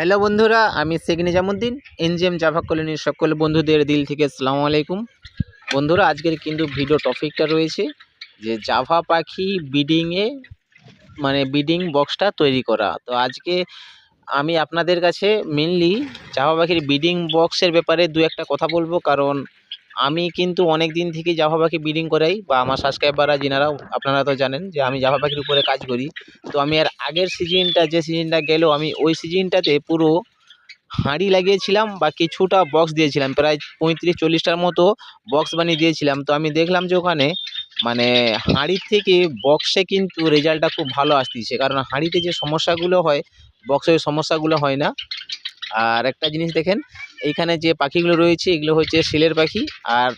Hello বন্ধুরা, আমি Sheikh Nizamuddin NGM Java কলোনির সকল বন্ধুদের দিল থেকে আসসালামু আলাইকুম। বন্ধুরা, আজকের কিন্তু ভিডিও টপিকটা রয়েছে যে জাভা পাখি বিডিংয়ে মানে বিডিং বক্সটা তৈরি করা। তো আজকে আমি আপনাদের কাছে মেনলি জাভা পাখির বিডিং বক্সের ব্যাপারে দু একটা কথা বলব, কারণ আমি কিন্তু অনেক দিন থেকে জাভা পাখি বিডিং করাই বা আমার সাবস্ক্রাইবাররা যিনারা, আপনারা তো জানেন যে আমি জাভা পাখির উপরে কাজ করি। তো আমি আর আগের সিজনটা যে সিজনটা গেল, আমি ওই সিজনটাতে পুরো হাঁড়ি লাগিয়েছিলাম বা কিছুটা বক্স দিয়েছিলাম। প্রায় পঁয়ত্রিশ, চল্লিশটার মতো বক্স বানিয়ে দিয়েছিলাম। তো আমি দেখলাম যে ওখানে মানে হাঁড়ির থেকে বক্সে কিন্তু রেজাল্টটা খুব ভালো আসতেছে। কারণ হাঁড়িতে যে সমস্যাগুলো হয় বক্সে সমস্যাগুলো হয় না। আর একটা জিনিস দেখেন এইখানে যে পাখিগুলো রয়েছে, এগুলো হচ্ছে সিলের পাখি। আর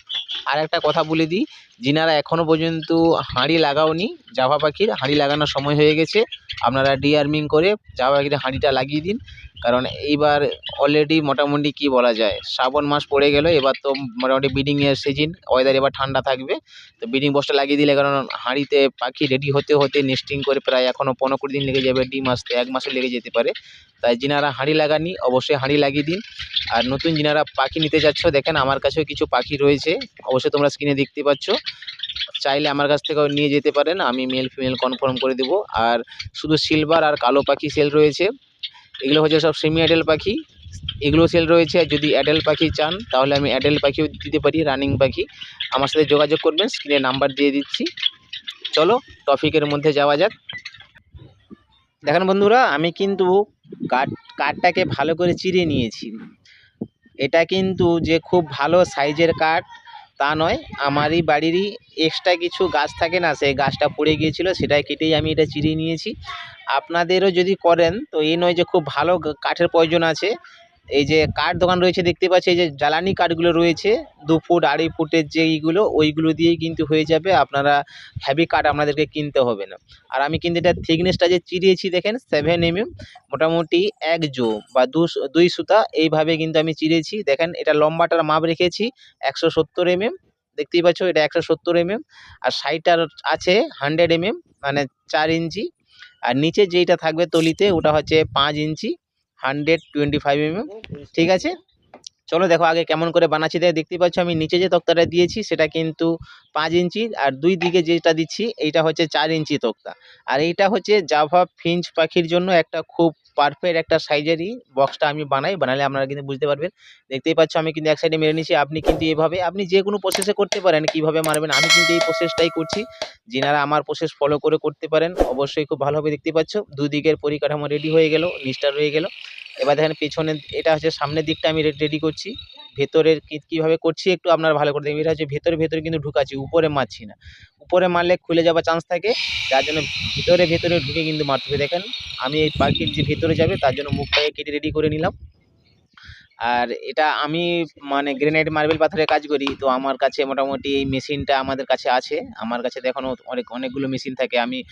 আর একটা কথা বলে দিই, যিনারা এখনও পর্যন্ত হাঁড়ি লাগাওনি, জাভা পাখির, হাঁড়ি লাগানোর সময় হয়ে গেছে। আপনারা ডিআর্মিং করে জাভা পাখির হাঁড়িটা লাগিয়ে দিন। কারণ এইবার অলরেডি মোটামুটি কি বলা যায়, শ্রাবণ মাস পড়ে গেল, এবার তো মোটামুটি ব্রিডিংয়ের সিজন ওয়েদার এবার ঠান্ডা থাকবে। তো ব্রিডিং বক্সটা লাগিয়ে দিলে কারণ হাঁড়িতে পাখি রেডি হতে হতে নেস্টিং করে প্রায় এখনও পনেরো কুড়ি দিন লেগে যাবে ডিম আসতে এক মাসে লেগে যেতে পারে। তাই যিনারা হাঁড়ি লাগাননি, অবশ্যই হাঁড়ি লাগিয়ে দিন। আর নতুন যিনারা পাখি নিতে যাচ্ছ, দেখেন আমার কাছেও কিছু পাখি রয়েছে। অবশ্যই তোমরা স্ক্রিনে দেখতে পাচ্ছ। চাইলে আমার কাছ থেকেও নিয়ে যেতে পারেন, আমি মেল ফিমেল কনফার্ম করে দেবো। আর শুধু সিলভার আর কালো পাখি সেল রয়েছে। এগুলো হচ্ছে সব সেমি অ্যাডেল পাখি। এগুলো সেল রয়েছে, আর যদি অ্যাডেল পাখি চান, তাহলে আমি অ্যাডেল পাখিও দিতে পারি রানিং পাখি। আমার সাথে যোগাযোগ করবেন স্ক্রিনে নাম্বার দিয়ে দিচ্ছি। চলো টপিকের মধ্যে যাওয়া যাক। দেখেন বন্ধুরা, আমি কিন্তু কাঠ, কাঠটাকে ভালো করে চিরে নিয়েছি। এটা কিন্তু যে খুব ভালো সাইজের কাঠ, তা নয়, আমারই বাড়িরই এক্সট্রা কিছু গাছ থাকে না, সেই গাছটা পড়ে গিয়েছিল, সেটাই কেটেই আমি এটা চিরিয়ে নিয়েছি। আপনাদেরও যদি করেন, তো এই নয় যে খুব ভালো কাঠের প্রয়োজন আছে। এই যে কাঠ দোকান রয়েছে দেখতে পাচ্ছি, এই যে জ্বালানি কাঠগুলো রয়েছে, দু ফুট, আড়াই ফুটের যে এইগুলো ওইগুলো দিয়েই কিন্তু হয়ে যাবে, আপনারা হেভি কাঠ আপনাদেরকে কিনতে হবে না। আর আমি কিন্তু এটা থিকনেসটা যে চিরিয়েছি দেখেন সেভেন এমএম মোটামুটি এক জো বা দু দুই সুতা, এইভাবে কিন্তু আমি চিরেছি দেখেন, এটা লম্বাটার মাপ রেখেছি, একশো সত্তর এমএম দেখতেই পাচ্ছ, এটা একশো সত্তর এমএম আর সাইডটার আছে হান্ড্রেড এমএম মানে চার ইঞ্চি। আর নিচে যেইটা থাকবে তলিতে, ওটা হচ্ছে পাঁচ inch. Hundred twenty five MM ঠিক আছে? চলো দেখো আগে কেমন করে বানাচ্ছি। দেখে, দেখতেই পাচ্ছ আমি নিচে যে তক্তাটা দিয়েছি, সেটা কিন্তু পাঁচ ইঞ্চি, আর দুই দিকে যেটা দিচ্ছি, এইটা হচ্ছে চার ইঞ্চি তক্তা। আর এইটা হচ্ছে জাভা ফিঞ্চ পাখির জন্য একটা খুব পারফেক্ট একটা সাইজেরই বক্সটা আমি বানাই। বানালে আপনারা কিন্তু বুঝতে পারবেন। দেখতেই পাচ্ছ আমি কিন্তু এক সাইডে মেরে নিয়েছি, আপনি কিন্তু এভাবে, আপনি যে কোনো প্রসেসে করতে পারেন, কীভাবে মারবেন, আমি কিন্তু এই প্রসেসটাই করছি। যিনারা আমার প্রসেস ফলো করে করতে পারেন, অবশ্যই খুব ভালোভাবে দেখতে পাচ্ছ, দুদিকের পরিকাঠামো রেডি হয়ে গেল নিচটা রয়ে গেল। এবার দেখেন পেছনের, এটা হচ্ছে সামনের দিকটা আমি রেডি করছি। ভেতরের কি- কীভাবে করছি একটু আপনারা ভালো করে দেখবেন। এটা হচ্ছে ভেতরে ভেতরে কিন্তু ঢুকাচ্ছি, উপরে মারছি না। উপরে মারলে খুলে যাওয়ার চান্স থাকে, যার জন্য ভিতরে, ভেতরে ঢুকে কিন্তু মারতে হবে। দেখেন, আমি এই পাখির যে ভেতরে যাবে, তার জন্য মুখটাকে কেটে রেডি করে নিলাম। আর এটা আমি মানে গ্রেনাইট মার্বেল পাথরের কাজ করি। তো আমার কাছে মোটামুটি এই মেশিনটা আমাদের কাছে আছে। আমার কাছে এখনও অনেক, অনেকগুলো মেশিন থাকে। আমি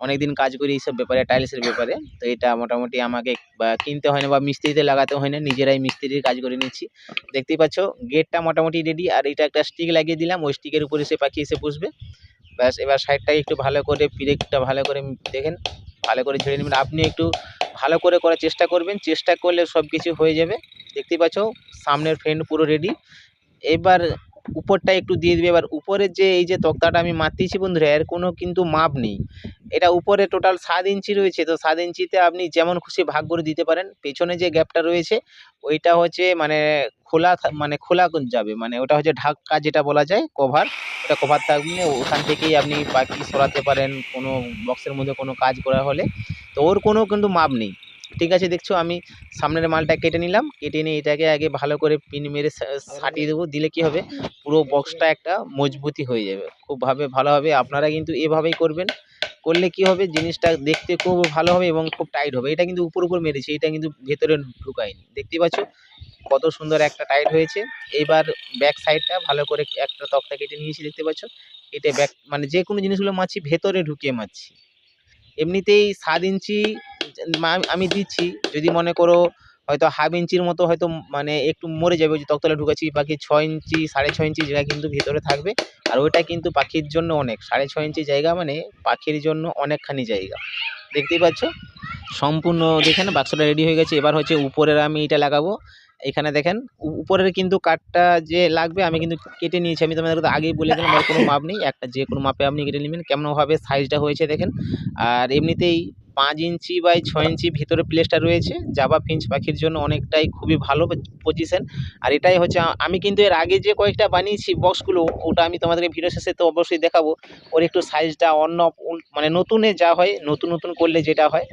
অনেক দিন কাজ করি এইসব ব্যাপারে টাইলসের ব্যাপারে। তো এটা মোটামুটি আমাকে বা কিনতে হয় না বা মিস্ত্রিতে লাগাতে হয় না নিজেরাই মিস্ত্রির কাজ করে নিচ্ছি। দেখতেই পাচ্ছ গেটটা মোটামুটি রেডি আর এটা একটা স্টিক লাগিয়ে দিলাম, ওই স্টিকের উপরে সে পাখি এসে বসবে। ব্যাস, এবার সাইডটাকে একটু ভালো করে পিরেকটা ভালো করে দেখেন, ভালো করে ঝেড়ে নেবেন। আপনি একটু ভালো করে করার চেষ্টা করবেন, চেষ্টা করলে সব কিছু হয়ে যাবে। দেখতেই পাচ্ছ, সামনের ফ্রেন্ড পুরো রেডি এবার উপরটা একটু দিয়ে দিবে। এবার উপরের যে এই যে তক্তাটা আমি মারতেছি বন্ধুরা, এর কোনো কিন্তু মাপ নেই। এটা উপরে টোটাল সাত ইঞ্চি রয়েছে। তো সাত ইঞ্চিতে আপনি যেমন খুশি ভাগ করে দিতে পারেন। পেছনে যে গ্যাপটা রয়েছে, ওইটা হচ্ছে মানে খোলা মানে খোলা যাবে। মানে ওটা হচ্ছে ঢাকা যেটা বলা যায় কভার ওটা কভার থাকবে। ওখান থেকেই আপনি পাখি সরাতে পারেন। কোনো বক্সের মধ্যে কোনো কাজ করা হলে। তো ওর কোনো কিন্তু মাপ নেই। ঠিক আছে, দেখছ আমি সামনের মালটা কেটে নিলাম, কেটে নিয়ে এটাকে আগে ভালো করে পিন মেরে সাটিয়ে দেবো, দিলে কি হবে? পুরো বক্সটা একটা মজবুতি হয়ে যাবে। খুব ভাবে ভালো হবে, আপনারা কিন্তু এভাবেই করবেন। করলে কি হবে, জিনিসটা দেখতে খুব ভালো হবে এবং খুব টাইট হবে। এটা কিন্তু উপর উপর মেরেছি, এটা কিন্তু ভেতরে ঢুকায়নি। দেখতে পাচ্ছ কত সুন্দর একটা টাইট হয়েছে। এইবার ব্যাক সাইডটা ভালো করে একটা তক্তা কেটে নিয়েছি, দেখতে পাচ্ছ? কেটে ব্যাক মানে যে কোনো জিনিসগুলো মারছি, ভেতরে ঢুকিয়ে মারছি। এমনিতেই সাত ইঞ্চি আমি দিচ্ছি। যদি মনে করো হয়তো হাফ ইঞ্চির মতো হয়তো মানে একটু মরে যাবে যে তক্তলে ঢুকাচ্ছি, বাকি ছয় ইঞ্চি সাড়ে ছ ইঞ্চি জায়গা কিন্তু ভেতরে থাকবে। আর ওইটা কিন্তু পাখির জন্য অনেক। সাড়ে ছ ইঞ্চি জায়গা মানে পাখির জন্য অনেকখানি জায়গা। দেখতেই পাচ্ছ? সম্পূর্ণ দেখেন, বাক্সটা রেডি হয়ে গেছে। এবার হচ্ছে উপরের আমি এটা লাগাবো। এখানে দেখেন উপরের কিন্তু কাঠটা যে লাগবে, আমি কিন্তু কেটে নিয়েছি। আমি তোমাদের আগেই বলে দিলাম, আর কোনো মাপ নেই। একটা যে কোনো মাপে আপনি কেটে নেবেন। কেমনভাবে সাইজটা হয়েছে দেখেন। আর এমনিতেই পাঁচ ইঞ্চি বাই ছয় ইঞ্চি ভিতরে প্লেসটা রয়েছে। জাবা ফিঞ্চ পাখির জন্য অনেকটাই খুবই ভালো পজিশন আর এটাই হচ্ছে আমি কিন্তু এর আগে যে কয়েকটা বানিয়েছি বক্সগুলো ওটা আমি তোমাদেরকে ভিডিও শেষে তো অবশ্যই দেখাবো। ওর একটু সাইজটা অন্য মানে নতুনে যা হয়, নতুন নতুন করলে যেটা হয়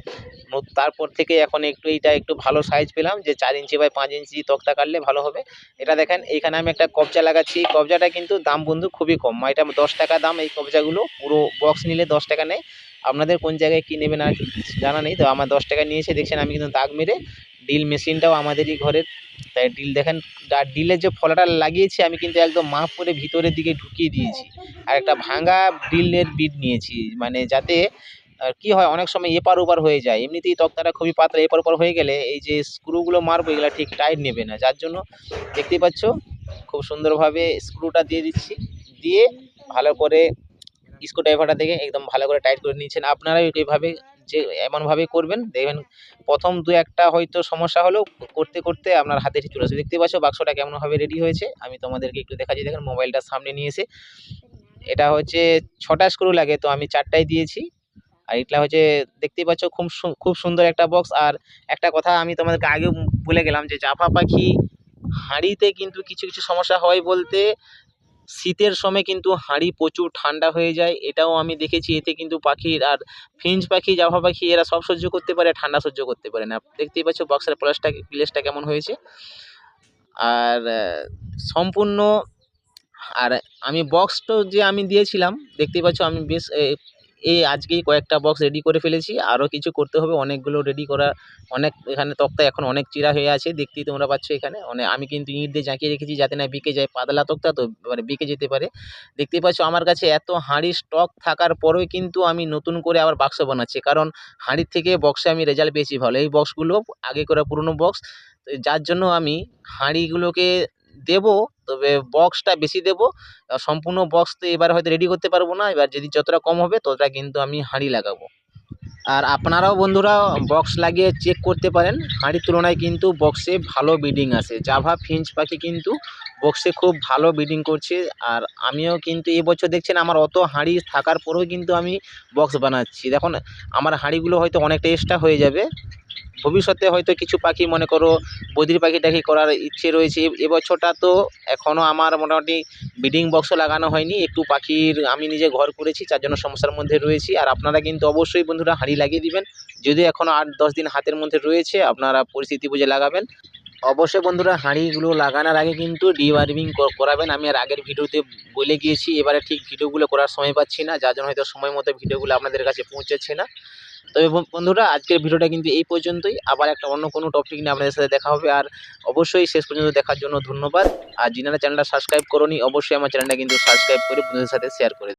তারপর থেকে এখন একটু এইটা একটু ভালো সাইজ পেলাম, যে চার ইঞ্চি বাই পাঁচ ইঞ্চি তক্তা কাটলে ভালো হবে। এটা দেখেন এইখানে আমি একটা কবজা লাগাচ্ছি। কবজাটা কিন্তু দাম বন্ধু খুবই কম। এটা দশ টাকা দাম এই কবজাগুলো। পুরো বক্স নিলে দশ টাকা নেয়। আপনাদের কোন জায়গায় কী নেবেন আর জানা নেই, তো আমার দশ টাকা নিয়েছে, দেখছেন আমি কিন্তু দাগ মেরে ডিল মেশিনটাও আমাদেরই ঘরের, তাই ডিল দেখেন, আর ডিলের যে ফলাটা লাগিয়েছি আমি কিন্তু একদম মাপ করে ভিতরের দিকে ঢুকিয়ে দিয়েছি, আর একটা ভাঙা ডিলের বিট নিয়েছি মানে যাতে, আর কি হয়, অনেক সময় এপার ওপার হয়ে যায়, এমনিতেই তক্তাটা খুবই পাতলা, এপার ওপার হয়ে গেলে এই যে স্ক্রুগুলো মারবো, এগুলো ঠিক টাইট নেবে না, যার জন্য দেখতেই পাচ্ছ, খুব সুন্দরভাবে স্ক্রুটা দিয়ে দিচ্ছি, দিয়ে ভালো করে স্ক্রু ড্রাইভারটা থেকে একদম ভালো করে টাইট করে নিয়েছেন আপনারা এইভাবে যে এমনভাবে করবেন, দেখবেন প্রথম দু একটা হয়তো সমস্যা হলেও করতে করতে আপনার হাতে চলে আসবে দেখতে পাচ্ছ বাক্সটা কেমনভাবে রেডি হয়েছে। আমি তোমাদেরকে একটু দেখাচ্ছি। দেখেন মোবাইলটা সামনে নিয়ে এসে। এটা হচ্ছে ছটা স্ক্রু লাগে, তো আমি চারটাই দিয়েছি। আর এটা হচ্ছে, দেখতেই পাচ্ছ খুব খুব সুন্দর একটা বক্স আর একটা কথা আমি তোমাদেরকে আগেও বলে গেলাম যে, জাফা পাখি হাঁড়িতে কিন্তু কিছু কিছু সমস্যা হয় বলতে শীতের সময় কিন্তু হাঁড়ি প্রচুর ঠান্ডা হয়ে যায়, এটাও আমি দেখেছি, এতে কিন্তু পাখির আর ফিঞ্চ পাখি, জাভা পাখি, এরা সব সহ্য করতে পারে, ঠান্ডা সহ্য করতে পারে না। দেখতেই পাচ্ছ বক্সের প্লাসটা প্লেসটা কেমন হয়েছে। আর সম্পূর্ণ, আর আমি বক্সটা যে আমি দিয়েছিলাম, দেখতেই পাচ্ছ আমি বেশ এই আজকেই কয়েকটা বক্স রেডি করে ফেলেছি। আরও কিছু করতে হবে। অনেকগুলো রেডি করা, অনেক এখানে তক্তা এখন অনেক চিরা হয়ে আছে। দেখতেই তোমরা পাচ্ছ এখানে। অনেক আমি কিন্তু ইট দিয়ে জাঁকিয়ে রেখেছি যাতে না বিকে যায় পাতলা তক্তা, তো মানে বিকে যেতে পারে। দেখতেই পাচ্ছ আমার কাছে এত হাঁড়ি স্টক থাকার পরেও কিন্তু আমি নতুন করে আবার বাক্স বানাচ্ছি। কারণ হাঁড়ির থেকে বক্সে আমি রেজাল্ট পেয়েছি ভালো। এই বক্সগুলো আগে করা পুরনো বক্স যার জন্য আমি হাঁড়িগুলোকে দেবো তবে বক্সটা বেশি দেবো। সম্পূর্ণ বক্স তো এবার হয়তো রেডি করতে পারব না। এবার যদি যতটা কম হবে, ততটা কিন্তু আমি হাঁড়ি লাগাবো। আর আপনারাও বন্ধুরা বক্স লাগিয়ে চেক করতে পারেন। হাঁড়ির তুলনায় কিন্তু বক্সে ভালো বিডিং আসে জাভা ফিঞ্চ পাখি কিন্তু বক্সে খুব ভালো বিডিং করছে। আর আমিও কিন্তু এবছর দেখছেন, আমার অত হাঁড়ি থাকার পরেও কিন্তু আমি বক্স বানাচ্ছি। দেখুন, আমার হাঁড়িগুলো হয়তো অনেকটা এক্সট্রা হয়ে যাবে। ভবিষ্যতে হয়তো কিছু পাখি, মনে করো, বদির পাখি টাখি করার ইচ্ছে রয়েছে। এবছরটা তো এখনও আমার মোটামুটি ব্রিডিং বক্সও লাগানো হয়নি। একটু পাখির আমি নিজে ঘর করেছি, যার জন্য সমস্যার মধ্যে রয়েছি। আর আপনারা কিন্তু অবশ্যই বন্ধুরা হাঁড়ি লাগিয়ে দিবেন। যদি এখনও আট দশ দিন হাতের মধ্যে রয়েছে, আপনারা পরিস্থিতি বুঝে লাগাবেন। অবশ্যই বন্ধুরা হাঁড়িগুলো লাগানোর আগে কিন্তু ডিওয়ার্মিং করাবেন। আমি আর আগের ভিডিওতে বলে গিয়েছি, এবারে ঠিক ভিডিওগুলো করার সময় পাচ্ছি না, যার জন্য হয়তো সময় মতো ভিডিওগুলো আপনাদের কাছে পৌঁছাচ্ছে না। তবে বন্ধুরা, আজকের ভিডিওটা কিন্তু এই পর্যন্তই। আবার একটা অন্য কোনো টপিক নিয়ে আপনাদের সাথে দেখা হবে। আর অবশ্যই শেষ পর্যন্ত দেখার জন্য ধন্যবাদ। আর যিনারা চ্যানেলটা সাবস্ক্রাইব করনি, অবশ্যই আমার চ্যানেলটা কিন্তু সাবস্ক্রাইব করে বন্ধুদের সাথে শেয়ার করে